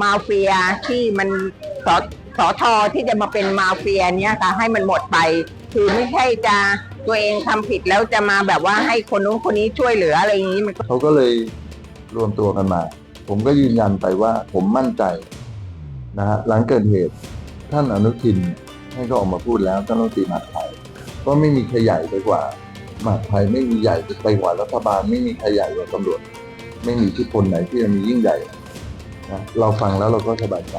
มาเฟียที่มันสสอทอที่จะมาเป็นมาเฟียเนี้ยค่ะ ให้มันหมดไป คือไม่ใช่จะตัวเองทำผิดแล้วจะมาแบบว่าให้คนนู้นคนนี้ช่วยเหลืออะไรอย่างนี้มันก็เขาก็เลยรวมตัวกันมา ผมก็ยืนยันไปว่าผมมั่นใจนะฮะหลังเกิดเหตุท่านอนุทินท่านก็ออกมาพูดแล้วท่านรัฐมนตรีมหาดไทยก็ไม่มีใครใหญ่ไปกว่ามหาดไทยไม่มีใหญ่ไปกว่ารัฐบาล ไม่มีใครใหญ่กว่าตำรวจ ไม่มีที่พลไหนที่จะมียิ่งใหญ่ นะเราฟังแล้วเราก็สบายใจ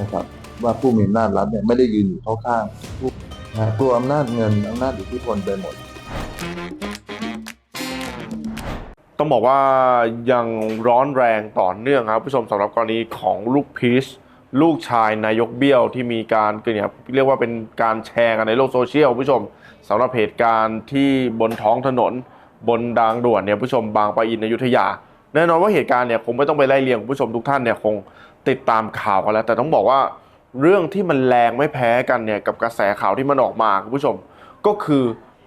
นะครับว่าผู้มีอำนาจรัฐเนี่ยไม่ได้ยืนอยู่เข้าข้างผู้นะกลัวอำนาจเงินอำนาจอิทธิพลไปหมด ต้องบอกว่ายังร้อนแรงต่อเนื่องครับผู้ชมสำหรับกรณีของลูกพีชลูกชายนายกเบี้ยวที่มีการเนี่ยเรียกว่าเป็นการแชร์กันในโลกโซเชียลผู้ชมสำหรับเหตุการณ์ที่บนท้องถนน บนดางด่วนเนี่ยผู้ชมบางปะอินอยุธยา แน่นอนว่าเหตุการณ์เนี่ยคงไม่ต้องไปไล่เรียงคุณผู้ชมทุกท่านเนี่ยคงติดตามข่าวกันแล้ว แต่ต้องบอกว่าเรื่องที่มันแรงไม่แพ้กันเนี่ยกับกระแสข่าวที่มันออกมาคุณผู้ชมก็คือ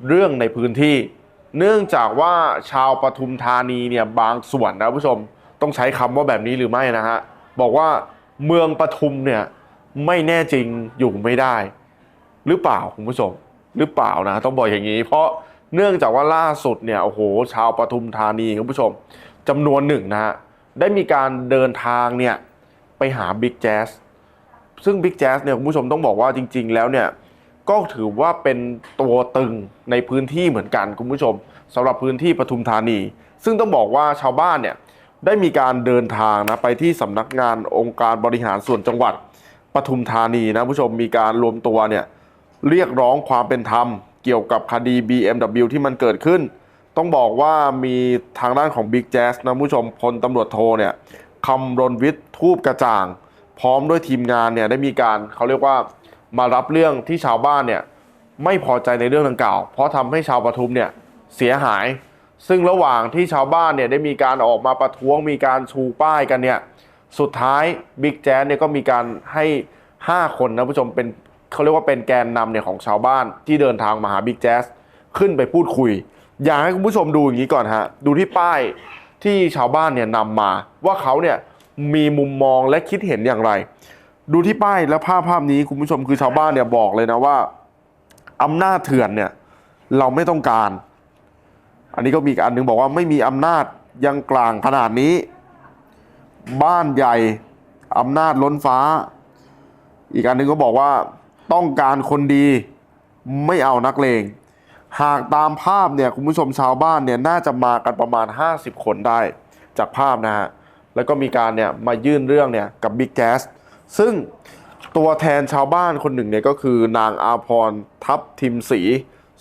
เรื่องในพื้นที่ เนื่องจากว่าชาวปทุมธานีเนี่ยบางส่วนนะผู้ชม ต้องใช้คำว่าแบบนี้หรือไม่นะฮะบอกว่าเมืองปทุมเนี่ยไม่แน่จริงอยู่ไม่ได้ หรือเปล่าคุณผู้ชม หรือเปล่านะ ต้องบอกอย่างนี้ เพราะเนื่องจากว่าล่าสุดเนี่ยโอ้โหชาวปทุมธานีคุณผู้ชม จำนวนหนึ่งนะฮะได้มีการเดินทางเนี่ยไปหาบิ๊กแจ๊สซึ่งบิ๊กแจ๊สเนี่ยคุณผู้ชมต้องบอกว่าจริง ๆ แล้วเนี่ยก็ถือว่าเป็นตัวตึงในพื้นที่เหมือนกันคุณผู้ชมสำหรับพื้นที่ปทุมธานี ซึ่งต้องบอกว่าชาวบ้านเนี่ยได้มีการเดินทางนะไปที่สำนักงานองค์การบริหารส่วนจังหวัดปทุมธานีนะผู้ชมมีการรวมตัวเนี่ยเรียกร้องความเป็นธรรมเกี่ยวกับคดี BMW ที่มันเกิดขึ้น ต้องบอกว่ามีทางด้านของ Big Jazz นะผู้ชมพลตำรวจโทเนี่ยคำรณวิทย์ทูบกระจ่าง พร้อมด้วยทีมงานเนี่ยได้มีการเขาเรียกว่ามารับเรื่องที่ชาวบ้านเนี่ยไม่พอใจในเรื่องดังกล่าว เพราะทำให้ชาวปทุมเนี่ยเสียหาย ซึ่งระหว่างที่ชาวบ้านเนี่ยได้มีการออกมาประท้วงมีการชูป้ายกันเนี่ยสุดท้ายบิ๊กแจ๊สเนี่ยก็มีการให้ 5 คนนะผู้ชมเป็นเขาเรียกว่าเป็นแกนนำเนี่ยของชาวบ้านที่เดินทางมาหาบิ๊กแจ๊สขึ้นไปพูดคุย อยากให้คุณผู้ชมดูอย่างนี้ก่อนฮะ ดูที่ป้ายที่ชาวบ้านเนี่ยนำมา ว่าเขาเนี่ยมีมุมมองและคิดเห็นอย่างไร ดูที่ป้ายและภาพภาพนี้คุณผู้ชมคือชาวบ้านเนี่ยบอกเลยนะว่าอำนาจเถื่อนเนี่ยเราไม่ต้องการ อันนี้ก็มีอันหนึงบอกว่าไม่มีอำนาจยังกลางขนาดนี้ บ้านใหญ่อำนาจล้นฟ้า อีกอันหนึงก็บอกว่าต้องการคนดีไม่เอานักเลง หากตามภาพเนี่ยคุณผู้ชมชาวบ้านเนี่ยน่าจะมากันประมาณ 50 คนได้จากภาพนะฮะแล้วก็มีการเนี่ยมายื่นเรื่องเนี่ยกับบิ๊กแจ๊สซึ่งตัวแทนชาวบ้านคนหนึ่งเนี่ยก็คือนางอาพรทัพทิมศรี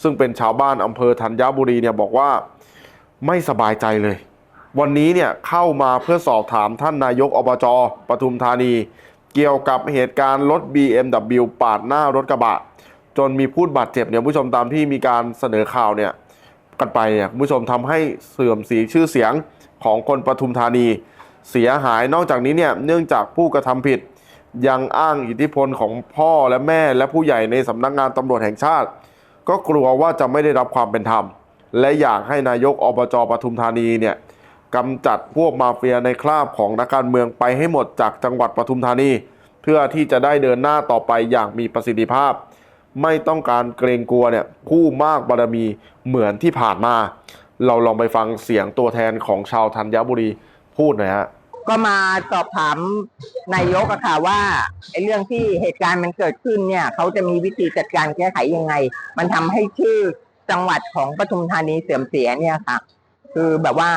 ซึ่งเป็นชาวบ้านอำเภอธัญบุรีเนี่ยบอกว่าไม่สบายใจเลย วันนี้เนี่ยเข้ามาเพื่อสอบถามท่านนายกอบจปทุมธานี เกี่ยวกับเหตุการณ์รถ BMW ปาดหน้ารถกระบะ จนมีผู้บาดเจ็บเนี่ยผู้ชมตามที่มีการเสนอข่าวเนี่ยกันไปเนี่ยผู้ชมทำให้เสื่อมสีชื่อเสียงของคนปทุมธานี เสียหายนอกจากนี้เนี่ยเนื่องจากผู้กระทำผิด ยังอ้างอิทธิพลของพ่อและแม่และผู้ใหญ่ในสำนักงานตำรวจแห่งชาติ ก็กลัวว่าจะไม่ได้รับความเป็นธรรม และอยากให้นายกอบจปทุมธานีเนี่ยกำจัดพวกมาเฟียในคราบของนักการเมืองไปให้หมดจากจังหวัดปทุมธานี เพื่อที่จะได้เดินหน้าต่อไปอย่างมีประสิทธิภาพ ไม่ต้องการเกรงกลัวเนี่ยผู้มากบารมีเหมือนที่ผ่านมา เราลองไปฟังเสียงตัวแทนของชาวธัญบุรีพูดหน่อยฮะก็มาสอบถามนายกอะค่ะว่าไอ้เรื่องที่เหตุการณ์มันเกิดขึ้นเนี่ยเขาจะมีวิธีจัดการแก้ไขยังไง มันทำให้ชื่อจังหวัดของปทุมธานีเสื่อมเสียเนี่ยค่ะ คือแบบว่า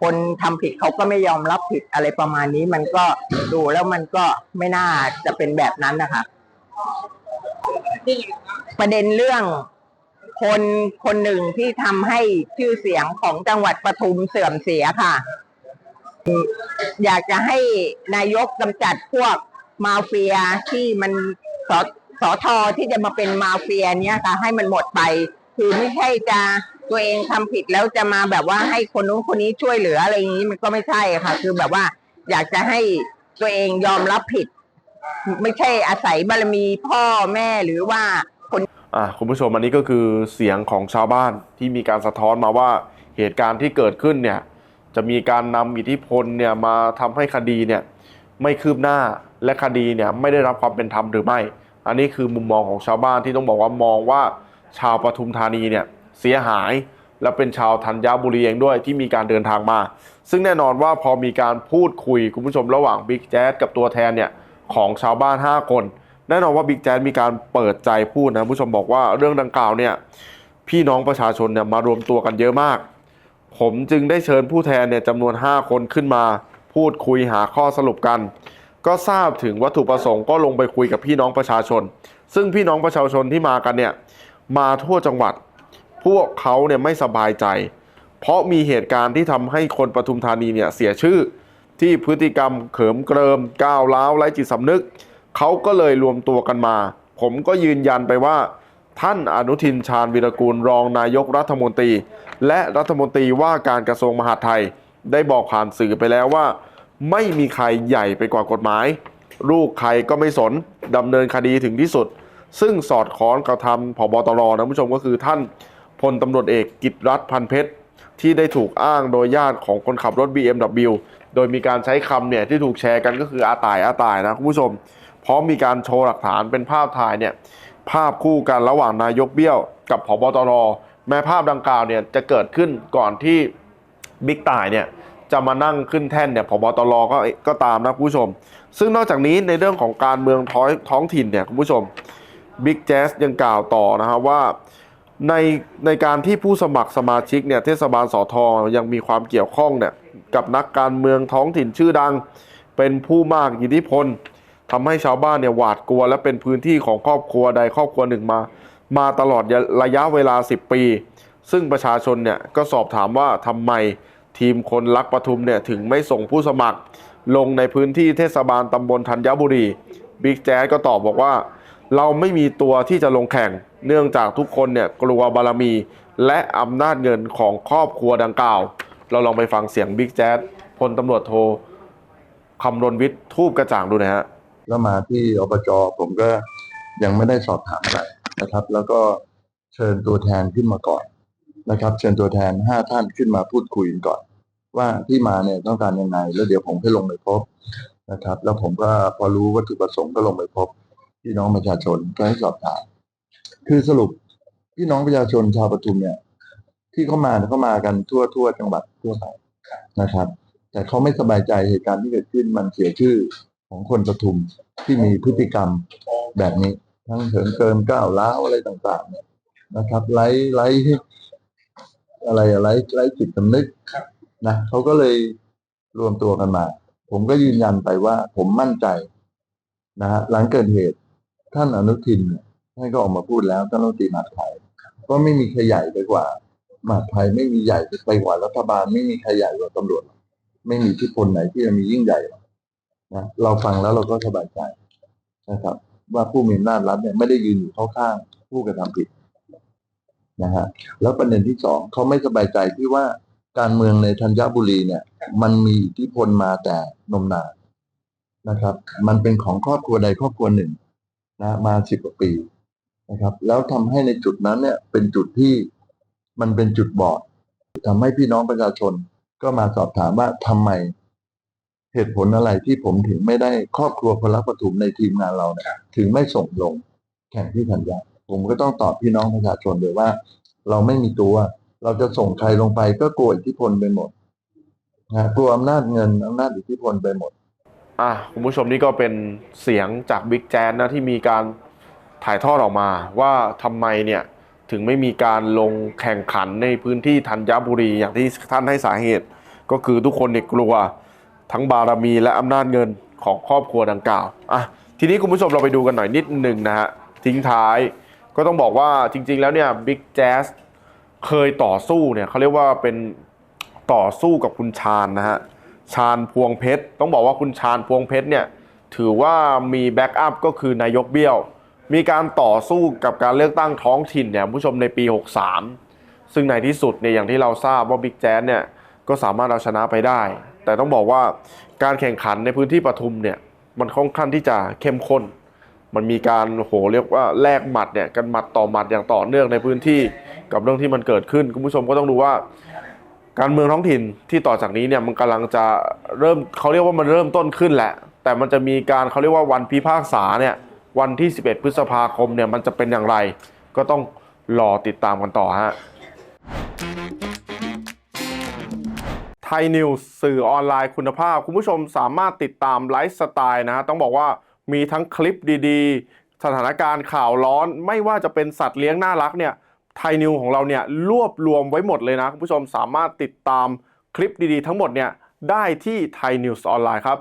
คนทำผิดเขาก็ไม่ยอมรับผิดอะไรประมาณนี้ มันก็ดูแล้วมันก็ไม่น่าจะเป็นแบบนั้นนะคะ ประเด็นเรื่องคนคนหนึ่งที่ทำให้ชื่อเสียงของจังหวัดปทุมเสื่อมเสียค่ะ อยากจะให้นายกกำจัดพวกมาเฟียที่มันสสอทอที่จะมาเป็นมาเฟียเนี้ยค่ะ ให้มันหมดไป คือไม่ใช่จะตัวเองทำผิดแล้วจะมาแบบว่าให้คนนู้นคนนี้ช่วยเหลืออะไรอย่างนี้มันก็ไม่ใช่ค่ะ คือแบบว่าอยากจะให้ตัวเองยอมรับผิด ไม่ใช่อาศัยบารมีพ่อแม่หรือว่าคนอะคุณผู้ชมอันนี้ก็คือเสียงของชาวบ้านที่มีการสะท้อนมาว่าเหตุการณ์ที่เกิดขึ้นเนี่ยจะมีการนำอิทธิพลเนี่ยมาทำให้คดีเนี่ยไม่คืบหน้าและคดีเนี่ยไม่ได้รับความเป็นธรรมหรือไม่ อันนี้คือมุมมองของชาวบ้านที่ต้องบอกว่ามองว่าชาวปทุมธานีเนี่ยเสียหายและเป็นชาวธัญบุรีเองด้วยที่มีการเดินทางมา ซึ่งแน่นอนว่าพอมีการพูดคุยคุณผู้ชมระหว่างบิ๊กแจ๊สกับตัวแทนเนี่ย ของชาวบ้าน 5 คน แน่นอนว่าบิ๊กแจ๊สมีการเปิดใจพูดนะผู้ชมบอกว่าเรื่องดังกล่าวเนี่ยพี่น้องประชาชนเนี่ยมารวมตัวกันเยอะมาก ผมจึงได้เชิญผู้แทนเนี่ยจำนวน 5 คนขึ้นมา พูดคุยหาข้อสรุปกัน ก็ทราบถึงวัตถุประสงค์ก็ลงไปคุยกับพี่น้องประชาชน ซึ่งพี่น้องประชาชนที่มากันเนี่ยมาทั่วจังหวัด พวกเขาเนี่ยไม่สบายใจ เพราะมีเหตุการณ์ที่ทำให้คนปทุมธานีเนี่ยเสียชื่อ ที่พฤติกรรมเขิมเกริมก้าวร้าวไร้จิตสำนึก เขาก็เลยรวมตัวกันมา ผมก็ยืนยันไปว่า ท่านอนุทินชาญวิรกูลรองนายกรัฐมนตรี และรัฐมนตรีว่าการกระทรวงมหาดไทย ได้บอกผ่านสื่อไปแล้วว่า ไม่มีใครใหญ่ไปกว่ากฎหมาย ลูกใครก็ไม่สนดำเนินคดีถึงที่สุด ซึ่งสอดคล้องกับทำผบตรนะผู้ชมก็คือท่านพลตำรวจเอกกิตรัฐพันเพชร ที่ได้ถูกอ้างโดยญาติของคนขับรถ BMW โดยมีการใช้คำเนี่ยที่ถูกแชร์กันก็คืออาตายอาตายนะคุณผู้ชม พร้อมมีการโชว์หลักฐานเป็นภาพถ่ายเนี่ยภาพคู่กันระหว่างนายกเบี้ยวกับผบตรแม้ภาพดังกล่าวเนี่ยจะเกิดขึ้นก่อนที่บิ๊กต่ายเนี่ยจะมานั่งขึ้นแท่นเนี่ยผบตรก็ก็ตามนะคุณผู้ชม ซึ่งนอกจากนี้ในเรื่องของการเมืองท้อยท้องถิ่นเนี่ยคุณผู้ชมบิ๊กแจ๊สยังกล่าวต่อนะครับว่า ในในการที่ผู้สมัครสมาชิกเนี่ยเทศบาลสอทอยังมีความเกี่ยวข้องเนี่ยกับนักการเมืองท้องถิ่นชื่อดัง เป็นผู้มากอิทธิพลทำให้ชาวบ้านเนี่ยหวาดกลัว และเป็นพื้นที่ของครอบครัวใดครอบครัวหนึ่งมา มาตลอดระยะเวลา 10 ปี ซึ่งประชาชนเนี่ยก็สอบถามว่าทำไมทีมคนรักปทุมเนี่ยถึงไม่ส่งผู้สมัคร ลงในพื้นที่เทศบาลตำบลธัญบุรีบิ๊กแจ๊สก็ตอบบอกว่า เราไม่มีตัวที่จะลงแข่ง เนื่องจากทุกคนเนี่ยกลัวบารมี และอำนาจเงินของครอบครัวดังกล่าว เราลองไปฟังเสียงบิ๊กแจ๊สพลตำรวจโทคำรณวิทย์ทูบกระจ่างดูนะฮะแล้วมาที่อบจผมก็ยังไม่ได้สอบถามอะไรนะครับ แล้วก็เชิญตัวแทนขึ้นมาก่อนนะครับ เชิญตัวแทนห้าท่านขึ้นมาพูดคุยกันก่อน ว่าที่มาเนี่ยต้องการยังไง แล้วเดี๋ยวผมให้ลงไปพบนะครับ แล้วผมก็พอรู้วัตถุประสงค์ก็ลงไปพบพี่น้องประชาชนก็ให้สอบถาม คือสรุปพี่น้องประชาชนชาวปทุมเนี่ย ที่เขามาเนี่ยเขามากันทั่วทั่วจังหวัดทั่วไปนะครับ แต่เขาไม่สบายใจเหตุการณ์ที่เกิดขึ้นมันเสียชื่อของคนปทุมที่มีพฤติกรรมแบบนี้ ทั้งเหินเกินก้าวร้าวอะไรต่างๆ เนี่ยนะครับไร้ไร้อะไรอะไรไร้จิตสำนึกนะเขาก็เลยรวมตัวกันมา ผมก็ยืนยันไปว่าผมมั่นใจนะฮะหลังเกิดเหตุท่านอนุทินเนี่ย ท่านก็ออกมาพูดแล้วท่านรัฐมนตรีมหาดไทยก็ไม่มีใครใหญ่ไปกว่ามหาดไทยไม่มีใหญ่ไปกว่ารัฐบาล ไม่มีใครใหญ่กว่าตำรวจ ไม่มีที่พลไหนที่จะมียิ่งใหญ่นะเราฟังแล้วเราก็สบายใจนะครับ ว่าผู้มีอำนาจรัฐเนี่ยไม่ได้ยืนอยู่ข้างผู้กระทำผิดนะฮะแล้วประเด็นที่สองเขาไม่สบายใจที่ว่าการเมืองในธัญบุรีเนี่ย มันมีอิทธิพลมาแต่นมนานนะครับ มันเป็นของครอบครัวใดครอบครัวหนึ่งนะมาสิบกว่าปี นะครับ แล้วทำให้ในจุดนั้นเนี่ยเป็นจุดที่มันเป็นจุดบอดทำให้พี่น้องประชาชนก็มาสอบถามว่าทำไมเหตุผลอะไรที่ผมถึงไม่ได้ครอบครัวพลปฐุมในทีมงานเราเนี่ยถึงไม่ส่งลงแข่งที่ธัญญาผมก็ต้องตอบพี่น้องประชาชนเลยว่า เราไม่มีตัว เราจะส่งใครลงไปก็กลัวอิทธิพลไปหมดนะกลัวอำนาจเงินอำนาจอิทธิพลไปหมด อะคุณผู้ชมนี่ก็เป็นเสียงจากบิ๊กแจ๊สนะที่มีการ ถ่ายทอดออกมาว่าทำไมเนี่ยถึงไม่มีการลงแข่งขันในพื้นที่ธัญบุรีอย่างที่ท่านให้สาเหตุ ก็คือทุกคนเนี่ยกลัวทั้งบารมีและอำนาจเงินของครอบครัวดังกล่าวอะทีนี้คุณผู้ชมเราไปดูกันหน่อยนิดหนึ่งนะฮะทิ้งท้ายก็ต้องบอกว่าจริง ๆ แล้วเนี่ยบิ๊กแจ๊สเคยต่อสู้เนี่ยเขาเรียกว่าเป็นต่อสู้กับคุณชาญนะฮะชาญพวงเพชร ต้องบอกว่าคุณชาญพวงเพชรเนี่ยถือว่ามีแบ็กอัพก็คือนายกเบี้ยว มีการต่อสู้กับการเลือกตั้งท้องถิ่นเนี่ยผู้ชมในปี 63 ซึ่งในที่สุดเนี่ยอย่างที่เราทราบว่าบิ๊กแจ๊สเนี่ยก็สามารถเอาชนะไปได้ แต่ต้องบอกว่าการแข่งขันในพื้นที่ปทุมเนี่ยมันค่อนข้างที่จะเข้มข้น มันมีการโหเรียกว่าแลกหมัดเนี่ยกันหมัดต่อหมัดอย่างต่อเนื่องในพื้นที่กับเรื่องที่มันเกิดขึ้นคุณผู้ชมก็ต้องดูว่า การเมืองท้องถิ่นที่ต่อจากนี้เนี่ยมันกำลังจะเริ่มเขาเรียกว่ามันเริ่มต้นขึ้นแหละ แต่มันจะมีการเขาเรียกว่าวันพิพากษาเนี่ย วันที่ 11 พฤษภาคมเนี่ยมันจะเป็นอย่างไร ก็ต้องรอติดตามกันต่อฮะไทยนิวส์สื่อออนไลน์คุณภาพ คุณผู้ชมสามารถติดตามไลฟ์สไตล์นะฮะต้องบอกว่ามีทั้งคลิปดีๆ สถานการณ์ข่าวร้อนไม่ว่าจะเป็นสัตว์เลี้ยงน่ารักเนี่ยไทยนิวของเราเนี่ยรวบรวมไว้หมดเลยนะ คุณผู้ชมสามารถติดตามคลิปดีๆ ทั้งหมดเนี่ยได้ที่ไทยนิวส์ออนไลน์ครับ